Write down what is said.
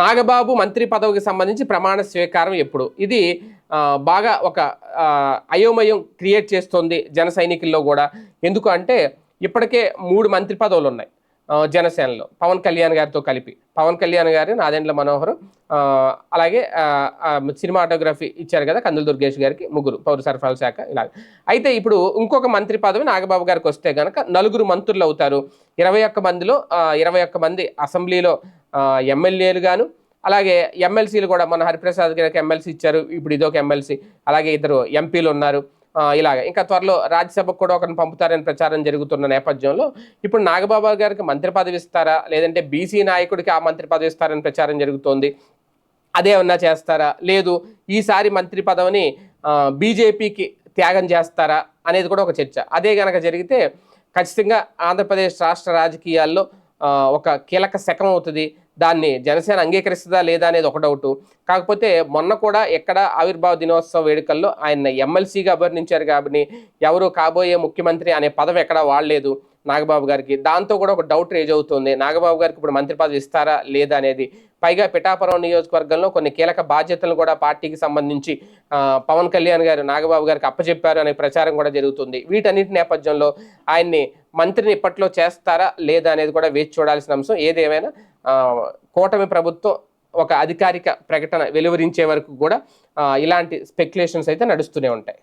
నాగబాబు మంత్రి పదవికి సంబంధించి ప్రమాణ స్వీకారం ఎప్పుడు? ఇది బాగా ఒక అయోమయం క్రియేట్ చేస్తుంది జన సైనికుల్లో కూడా. ఎందుకు అంటే ఇప్పటికే మూడు మంత్రి పదవులు ఉన్నాయి జనసేనలో. పవన్ కళ్యాణ్ గారితో కలిపి. పవన్ కళ్యాణ్ గారు నాదెండ్ల మనోహర్ అలాగే సినిమాటోగ్రఫీ ఇచ్చారు కదా కందుల దుర్గేష్ గారికి ముగ్గురు పౌర సరఫరాల శాఖ ఇలా అయితే ఇప్పుడు ఇంకొక మంత్రి పదవి నాగబాబు గారికి వస్తే కనుక నలుగురు మంత్రులు అవుతారు. ఇరవై ఒక్క మందిలో ఇరవై ఒక్క మంది అసెంబ్లీలో ఎమ్మెల్యేలు గాను అలాగే ఎమ్మెల్సీలు కూడా మన హరిప్రసాద్ గారికి ఎమ్మెల్సీ ఇచ్చారు ఇప్పుడు ఇదొక ఎమ్మెల్సీ అలాగే ఇద్దరు ఎంపీలు ఉన్నారు ఇలాగ. ఇంకా త్వరలో రాజ్యసభకు కూడా ఒకరిని పంపుతారని ప్రచారం జరుగుతున్న నేపథ్యంలో ఇప్పుడు నాగబాబు గారికి మంత్రి పదవి ఇస్తారా లేదంటే బీసీ నాయకుడికి ఆ మంత్రి పదవి ఇస్తారని ప్రచారం జరుగుతోంది అదేమన్నా చేస్తారా లేదు ఈసారి మంత్రి పదవిని బీజేపీకి త్యాగం చేస్తారా అనేది కూడా ఒక చర్చ. అదే కనుక జరిగితే ఖచ్చితంగా ఆంధ్రప్రదేశ్ రాష్ట్ర రాజకీయాల్లో ఒక కీలక శకం అవుతుంది దాన్ని జనసేన అంగీకరిస్తుందా లేదా అనేది ఒక డౌట్. కాకపోతే మొన్న కూడా ఎక్కడ ఆవిర్భావ దినోత్సవ వేడుకల్లో ఆయన ఎమ్మెల్సీగా అభివర్ణించారు కాబట్టి ఎవరు కాబోయే ముఖ్యమంత్రి అనే పదవి ఎక్కడ వాడలేదు నాగబాబు గారికి. దాంతో కూడా ఒక డౌట్ రేజ్ అవుతుంది. నాగబాబు గారికి ఇప్పుడు మంత్రి పదవి ఇస్తారా లేదా అనేది. పైగా పిఠాపురం నియోజకవర్గంలో కొన్ని కీలక బాధ్యతలు కూడా పార్టీకి సంబంధించి పవన్ కళ్యాణ్ గారు నాగబాబు గారికి అప్పచెప్పారు అనే ప్రచారం కూడా జరుగుతుంది. వీటన్నిటి నేపథ్యంలో ఆయన్ని మంత్రిని ఇప్పట్లో చేస్తారా లేదా అనేది కూడా వేచి చూడాల్సిన అంశం. ఏదేమైనా కూటమి ప్రభుత్వం ఒక అధికారిక ప్రకటన వెలువరించే వరకు కూడా ఇలాంటి స్పెక్యులేషన్స్ అయితే నడుస్తూనే ఉంటాయి.